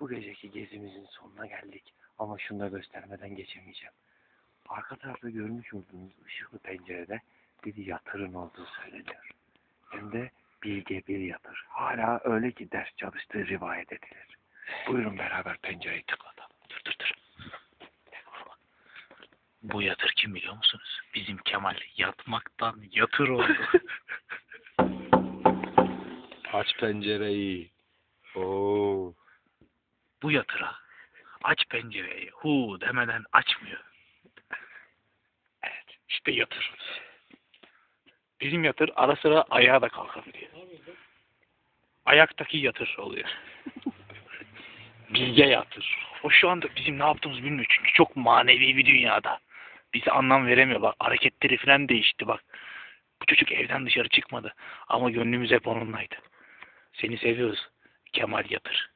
Bu geceki gezimizin sonuna geldik. Ama şunu da göstermeden geçemeyeceğim. Arka tarafta görmüş olduğunuz ışıklı pencerede bir yatırın olduğu söyleniyor. Hem de bilge bir yatır. Hala öyle ki ders çalıştığı rivayet edilir. Buyurun beraber pencereyi tıklatalım. Dur dur dur. Bu yatır kim biliyor musunuz? Bizim Kemal yatmaktan yatır oldu. Aç pencereyi. Oo. Bu yatıra aç pencereyi hu demeden açmıyor. Evet işte yatır. Bizim yatır ara sıra ayağa da kalkabiliyor. Ayaktaki yatır oluyor. Bilge yatır. O şu anda bizim ne yaptığımızı bilmiyor çünkü çok manevi bir dünyada. Bize anlam veremiyorlar. Hareketleri falan değişti bak. Bu çocuk evden dışarı çıkmadı. Ama gönlümüz hep onunlaydı. Seni seviyoruz. Kemal Yatır.